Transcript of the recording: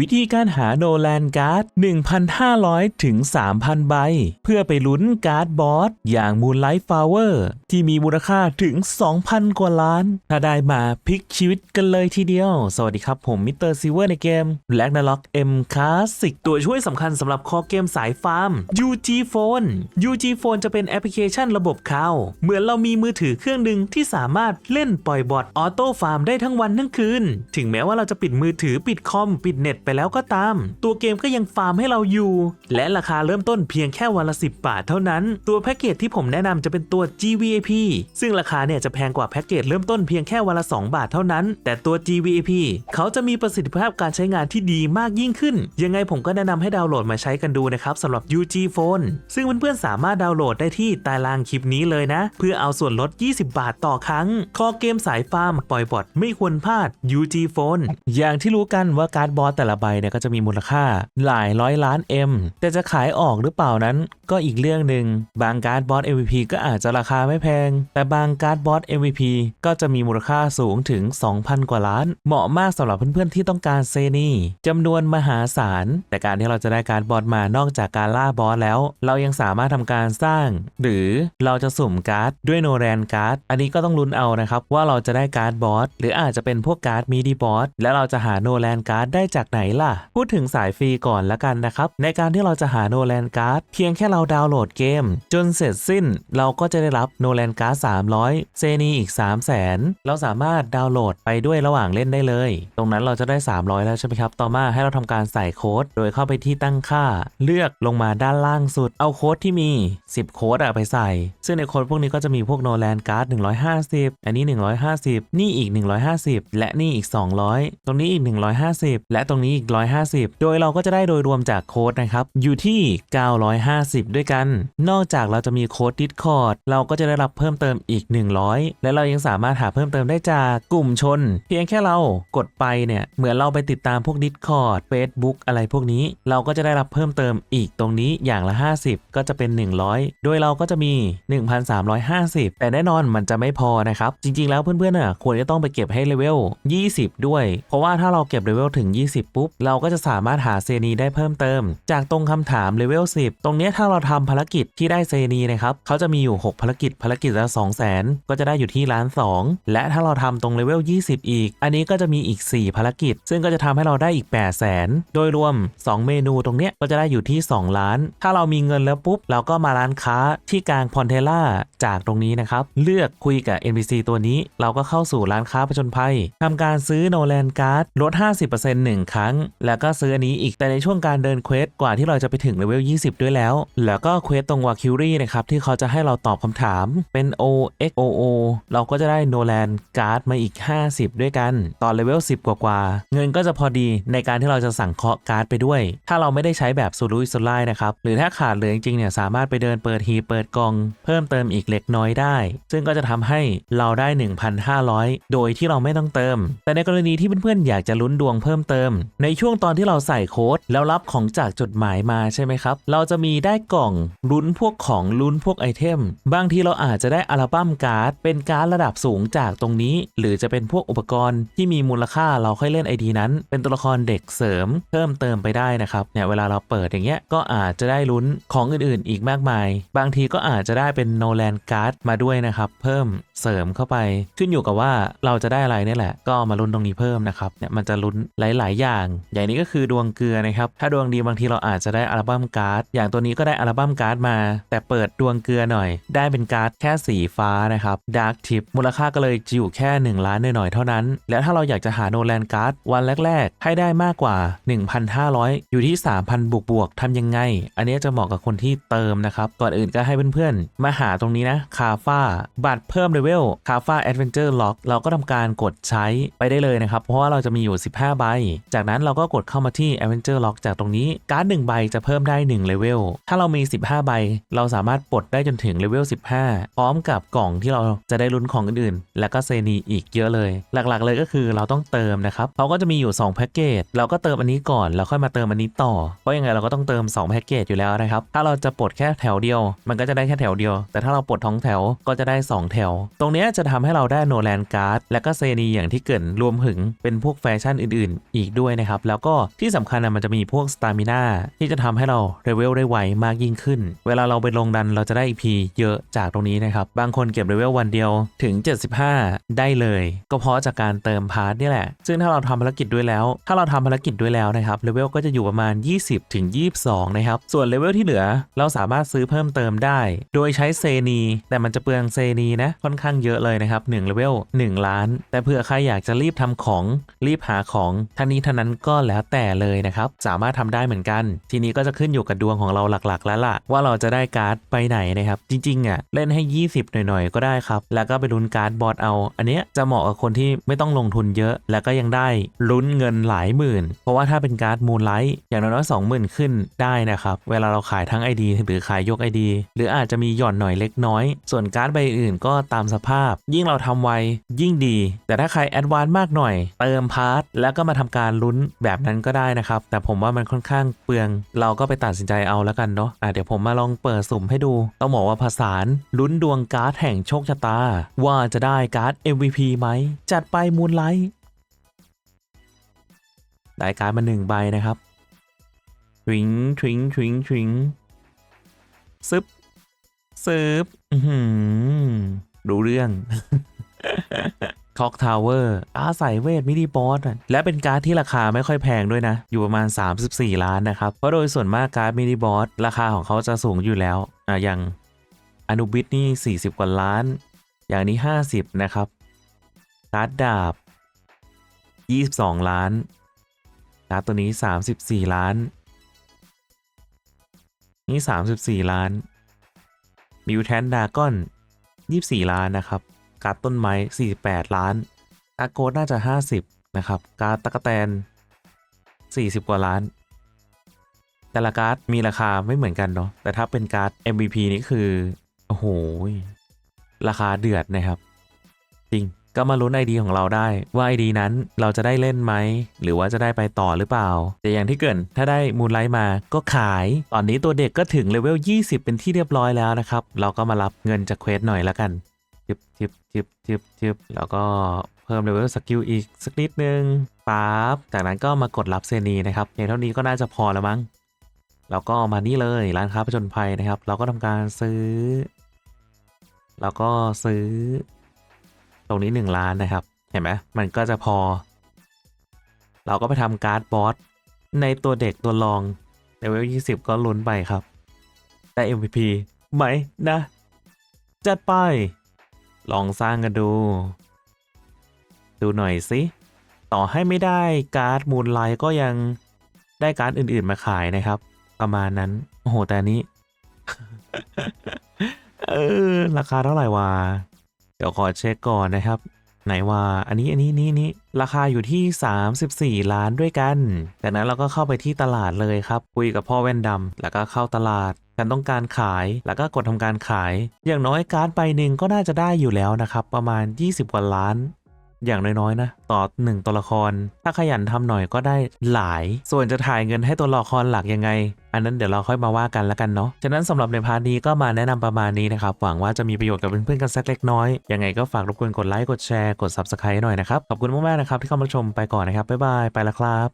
วิธีการหาโนแลนการ์ด 1,500 ถึง 3,000 ใบ เพื่อไปลุ้นการ์ดบอส อย่าง Moonlight Flower ที่มีมูลค่าถึง 2,000 กว่าล้าน ถ้าได้มาพลิกชีวิตกันเลยทีเดียว สวัสดีครับผมมิสเตอร์ซิเวอร์ในเกม Black n a l o c M Classic ตัวช่วยสำคัญสำหรับคอเกมสายฟาร์ม UG Phone UG Phone จะเป็นแอปพลิเคชันระบบข่าวเหมือนเรามีมือถือเครื่องหนึ่งที่สามารถเล่นปล่อยบอทออโต้ฟาร์มได้ทั้งวันทั้งคืน ถึงแม้ว่าเราจะปิดมือถือปิดคอมปิดเน็ตไปแล้วก็ตาม ตัวเกมก็ยังฟาร์มให้เราอยู่ และราคาเริ่มต้นเพียงแค่วันละ 10 บาทเท่านั้น ตัวแพ็กเกจที่ผมแนะนำจะเป็นตัว GVAP ซึ่งราคาเนี่ยจะแพงกว่าแพ็กเกจเริ่มต้นเพียงแค่วันละ 2 บาทเท่านั้น แต่ตัว GVAP เขาจะมีประสิทธิภาพการใช้งานที่ดีมากยิ่งขึ้น ยังไงผมก็แนะนำให้ดาวน์โหลดมาใช้กันดูนะครับสำหรับ UG Phone ซึ่งเพื่อนๆสามารถดาวน์โหลดได้ที่ใตารางคลิปนี้เลยนะ เพื่อเอาส่วนลด 20 บาทต่อครั้ง คอเกมสายฟาร์มปล่อยบอทไม่ควรพลาด UG Phone อย่างที่รู้กันว่าการ์ดบอสแต่ละใบเนี่ยก็จะมีมูลค่าหลายร้อยล้าน M แต่จะขายออกหรือเปล่านั้น ก็อีกเรื่องหนึ่งบางการ์ดบอส MVP ก็อาจจะราคาไม่แพง แต่บางการ์ดบอส MVP ก็จะมีมูลค่าสูงถึง 2,000 กว่าล้าน เหมาะมากสำหรับเพื่อนๆที่ต้องการเซนีจำนวนมหาศาล แต่การที่เราจะได้การ์ดบอสมานอกจากการล่าบอสแล้ว เรายังสามารถทำการสร้าง หรือเราจะสุ่มการ์ดด้วยโนแรนการ์ดอันนี้ก็ต้องลุ้นเอานะครับว่าเราจะได้การ์ดบอสหรืออาจจะเป็นพวกการ์ดมีดีบอสแล้วเราจะหาโนแลนการ์ดได้จากไหนล่ะ พูดถึงสายฟรีก่อนละกันนะครับ ในการที่เราจะหาโนแลนการ์ดเพียงแค่เราดาวน์โหลดเกม จนเสร็จสิ้น เราก็จะได้รับโนแลนการ์ด300 เซนีอีก 3 0 0แสนเราสามารถดาวน์โหลดไปด้วยระหว่างเล่นได้เลย ตรงนั้นเราจะได้ 300 แล้วใช่ไหมครับ ต่อมาให้เราทำการใส่โค้ด โดยเข้าไปที่ตั้งค่า เลือกลงมาด้านล่างสุด เอาโค้ดที่มี 10 โค้ดอะไปใส่ ซึ่งในโค้ดพวกนี้ก็จะมีพวกโนแลนการ์ด150 อันนี้ 150 นี่อีก 150 และนี่อีก 200 ตรงนี้อีก 150 และตรงนี้อีก 150 โดยเราก็จะได้โดยรวมจากโค้ดนะครับ อยู่ที่ 950 ด้วยกัน นอกจากเราจะมีโค้ด Discord เราก็จะได้รับเพิ่มเติมอีก 100 และเรายังสามารถหาเพิ่มเติมได้จากกลุ่มชน เพียงแค่เรากดไปเนี่ยเหมือนเราไปติดตามพวก Discord Facebook อะไรพวกนี้ เราก็จะได้รับเพิ่มเติมอีกตรงนี้อย่างละ 50 ก็จะเป็น 100 โดยเราก็จะมี 1,350 แต่แน่นอนมันจะไม่พอนะครับ จริง ๆ แล้วเพื่อนๆน่ะควรจะต้องไปเก็บให้เลเวล20 ด้วย เพราะว่าถ้าเราเก็บเลเวลถึง 20ปุบ เราก็จะสามารถหาเซนีได้เพิ่มเติม จากตรงคำถามเลเวล10 ตรงนี้ถ้าเราทำภารกิจที่ได้เซนีนะครับเขาจะมีอยู่ 6 ภารกิจภารกิจละ2 0 0 0 0 0ก็จะได้อยู่ที่ล้าน2และถ้าเราทำตรงเลเวล20 อีก อันนี้ก็จะมีอีก 4 ภารกิจ ซึ่งก็จะทำให้เราได้อีก 8 0 0 0 0 0 โดยรวม 2 เมนูตรงเนี้ยก็จะได้อยู่ที่ 2 ล้าน ถ้าเรามีเงินแล้วปุ๊บ เราก็มาร้านค้าที่กลางพอนเทล่าจากตรงนี้นะครับ เลือกคุยกับ NPC ตัวนี้ เราก็เข้าสู่ร้านค้าผจญภัยทำการซื้อโนแลนการ์ดลด 50% 1ครั้งแล้วก็ซื้ออันนี้อีกแต่ในช่วงการเดินเควสกว่าที่เราจะไปถึงเลเวล 20 ด้วยแล้ว แล้วก็เควสตรงวาคิวรี่นะครับที่เขาจะให้เราตอบคำถามเป็น O X O O เราก็จะได้โนแลนการ์ดมาอีก 50 ด้วยกัน ตอนเลเวล 10 กว่ากว่าๆเงินก็จะพอดีในการที่เราจะสั่งเคาะการ์ดไปด้วย ถ้าเราไม่ได้ใช้แบบสุรุ่ยสุร่ายนะครับหรือถ้าขาดเหลือจริงๆเนี่ยสามารถไปเดินเปิดฮีเปิดกอง เพิ่มเติมอีกเล็กน้อยได้ ซึ่งก็จะทำให้เราได้ 1,500 โดยที่เราไม่ต้องเติม แต่ในกรณีที่เพื่อนๆอยากจะลุ้นดวงเพิ่มเติมในช่วงตอนที่เราใส่โค้ดแล้วรับของจากจดหมายมาใช่ไหมครับ เราจะมีได้กล่องลุ้นพวกของลุ้นพวกไอเทม บางทีเราอาจจะได้อัลบั้มการ์ด เป็นการ์ดระดับสูงจากตรงนี้ หรือจะเป็นพวกอุปกรณ์ที่มีมูลค่าเราค่อยเล่นไอดีนั้น เป็นตัวละครเด็กเสริม เพิ่มเติมไปได้นะครับเนี่ยเวลาเราเปิดอย่างเงี้ยก็อาจจะได้ลุ้นของอื่นๆ อีกมากมาย บางทีก็อาจจะได้เป็นโนแลนการ์ดมาด้วยนะครับ เพิ่มเสริมเข้าไป ขึ้นอยู่กับว่าเราจะได้อะไรนี่แหละ ก็มาลุ้นตรงนี้เพิ่มนะครับเนี่ยมันจะลุ้นหลาย ๆ อย่างอย่างนี้ก็คือดวงเกลือนะครับ ถ้าดวงดีบางทีเราอาจจะได้อัลบั้มการ์ด อย่างตัวนี้ก็ได้อัลบั้มการ์ดมา แต่เปิดดวงเกลือหน่อย ได้เป็นการ์ดแค่สีฟ้านะครับดาร์กทิปมูลค่าก็เลยจะอยู่แค่ 1 ล้านหน่อยๆเท่านั้น แล้วถ้าเราอยากจะหาโนแลนการ์ดวันแรก ๆ ให้ได้มากกว่า 1,500 อยู่ที่ 3,000 บวกบวกทำยังไง อันนี้จะเหมาะกับคนที่เติมนะครับ ก่อนอื่นก็ให้เพื่อนๆ มาหาตรงนี้นะคาฟ้าบัตรเพิ่มเลเวลคาฟ้าแอดเวนเจอร์ล็อกเราก็ทำการกดใช้ไปได้เลยนะครับ เพราะว่าเราจะมีอยู่ 15 ใบ จากนั้นเราก็กดเข้ามาที่ Adventure Lock จากตรงนี้ การ์ด1ใบจะเพิ่มได้1เลเวล ถ้าเรามี 15 ใบ เราสามารถปลดได้จนถึงเลเวล 15 พร้อมกับกล่องที่เราจะได้ลุ้นของอื่นๆ แล้วก็เซนีอีกเยอะเลย หลักๆ เลยก็คือเราต้องเติมนะครับเขาก็จะมีอยู่ 2 แพ็กเกจ เราก็เติมอันนี้ก่อน แล้วค่อยมาเติมอันนี้ต่อ เพราะยังไงเราก็ต้องเติม 2 แพ็กเกจอยู่แล้วนะครับ ถ้าเราจะปลดแค่แถวเดียว มันก็จะได้แค่แถวเดียว แต่ถ้าเราปลดท้องแถว ก็จะได้ 2 แถว ตรงนี้จะทำให้เราได้โนแลนการ์ด และก็เซนีอย่างที่เกรินรวมถึงเป็นพวกแฟชั่นอื่น ๆ อีกด้วยนะครับนะครับ แล้วก็ที่สำคัญนะมันจะมีพวกสตามิน่าที่จะทำให้เราเลเวลได้ไวมากยิ่งขึ้น เวลาเราไปลงดันเราจะได้ EP เยอะจากตรงนี้นะครับ บางคนเก็บเลเวลวันเดียวถึง 75 ได้เลย ก็เพราะจากการเติมพาร์ทนี่แหละ ซึ่งถ้าเราทำภารกิจด้วยแล้ว ถ้าเราทำภารกิจด้วยแล้วนะครับเลเวลก็จะอยู่ประมาณ 20 ถึง 22 นะครับ ส่วนเลเวลที่เหลือเราสามารถซื้อเพิ่มเติมได้ โดยใช้เซนีแต่มันจะเปลืองเซนีนะค่อนข้างเยอะเลยนะครับ1เลเวล1ล้าน แต่เผื่อใครอยากจะรีบทำของรีบหาของท่านี้ท่านั้นก็แล้วแต่เลยนะครับ สามารถทำได้เหมือนกัน ทีนี้ก็จะขึ้นอยู่กับดวงของเราหลักๆ แล้วล่ะ ว่าเราจะได้การ์ดไปไหนนะครับ จริงๆอะเล่นให้ 20 หน่อยๆ ก็ได้ครับ แล้วก็ไปลุ้นการ์ดบอร์ดเอา อันเนี้ยจะเหมาะกับคนที่ไม่ต้องลงทุนเยอะ แล้วก็ยังได้ลุ้นเงินหลายหมื่น เพราะว่าถ้าเป็นการ์ดมูนไลท์อย่างน้อยๆ20,000ขึ้นได้นะครับ เวลาเราขายทั้ง ID หรือขายยก ID หรืออาจจะมีหย่อนหน่อยเล็กน้อย ส่วนการ์ดใบอื่นก็ตามสภาพ ยิ่งเราทำไวยิ่งดี แต่ถ้าใครแอดวานซ์มากหน่อย เติมพาร์ทแล้วก็มาทำการลุ้นแบบนั้นก็ได้นะครับ แต่ผมว่ามันค่อนข้างเปลือง เราก็ไปตัดสินใจเอาแล้วกันเนาะอะเดี๋ยวผมมาลองเปิดสุ่มให้ดู ต้องบอกว่าผสานลุ้นดวงการ์ดแห่งโชคชะตา ว่าจะได้การ์ด MVP ไหม จัดไปมูนไลท์ได้การ์ดมาหนึ่งใบนะครับทิงทิงทิงทิงซึบซึบดูเรื่อง คอกทาวเวอร์อาใส่เวทมินิบอสและเป็นการ์ดที่ราคาไม่ค่อยแพงด้วยนะ อยู่ประมาณ 34 ล้านนะครับ เพราะโดยส่วนมากการ์ดมินิบอสราคาของเขาจะสูงอยู่แล้วอะอย่างอนุบิทนี่ 40 กว่าล้าน อย่างนี้ 50 นะครับการ์ดดาบ 22 ล้านการ์ดตัวนี้ 34 ล้าน นี่ 34 ล้านมิวแทนดากอน 24 ล้านนะครับ การ์ดต้นไม้ 48 ล้านการ์ดโกดน่าจะ 50 นะครับ การ์ดตะกะแตน 40 กว่าล้าน แต่ละการ์ดมีราคาไม่เหมือนกันเนาะ แต่ถ้าเป็นการ์ด MVP นี่คือ โอ้โห ราคาเดือดนะครับ จริง ก็มาลุ้นไอดีของเราได้ว่าไอดีนั้นเราจะได้เล่นไหม หรือว่าจะได้ไปต่อหรือเปล่า แต่อย่างที่เกินถ้าได้มูลไลท์มาก็ขาย ตอนนี้ตัวเด็กก็ถึงเลเวล 20 เป็นที่เรียบร้อยแล้วนะครับ เราก็มารับเงินจากเควสหน่อยแล้วกัน จึบจึบจึบจึบจึบแล้วก็เพิ่มเลเวลสกิลอีกสักนิดนึงปั๊บจากนั้นก็มากดรับเซนีนะครับเพียงเท่านี้ก็น่าจะพอแล้วมั้งแล้วก็มานี่เลยร้านค้าประจนภัยนะครับ เราก็ทำการซื้อ แล้วก็ซื้อ ตรงนี้1ล้านนะครับ เห็นไหมมันก็จะพอ เราก็ไปทำการ์ดบอสในตัวเด็กตัวรองเลเวล20 ก็ลุ้นไปครับ ได้ MVP ไหมนะ จัดไป ลองสร้างกันดู ดูหน่อยสิ ต่อให้ไม่ได้การ์ดมูลไลก็ยังได้การ์ดอื่นๆมาขายนะครับ ประมาณนั้น โอ้โห แต่นนี้ เออ ราคาเท่าไหร่วะ เดี๋ยวขอเช็คก่อนนะครับ ไหนว่าอันนี้อันนี้นี่นี่ราคาอยู่ที่ 34 ล้านด้วยกัน จากนั้นเราก็เข้าไปที่ตลาดเลยครับ คุยกับพ่อแว่นดำแล้วก็เข้าตลาด กันต้องการขายแล้วก็กดทำการขาย อย่างน้อยการ์ดใบหนึ่งก็น่าจะได้อยู่แล้วนะครับ ประมาณ 20 กว่าล้าน อย่างน้อยๆนะต่อหนึ่งตัวละคร ถ้าขยันทำหน่อยก็ได้หลาย ส่วนจะถ่ายเงินให้ตัวละครหลักยังไง อันนั้นเดี๋ยวเราค่อยมาว่ากันแล้วกันเนาะฉะนั้นสำหรับในพาร์ทนี้ก็มาแนะนำประมาณนี้นะครับหวังว่าจะมีประโยชน์กับเพื่อนๆกันสักเล็กน้อยยังไงก็ฝากรบกวนกดไลค์กดแชร์กด Subscribe หน่อยนะครับขอบคุณมากๆนะครับที่เข้ามาชมไปก่อนนะครับบ๊ายบายไปแล้วครับ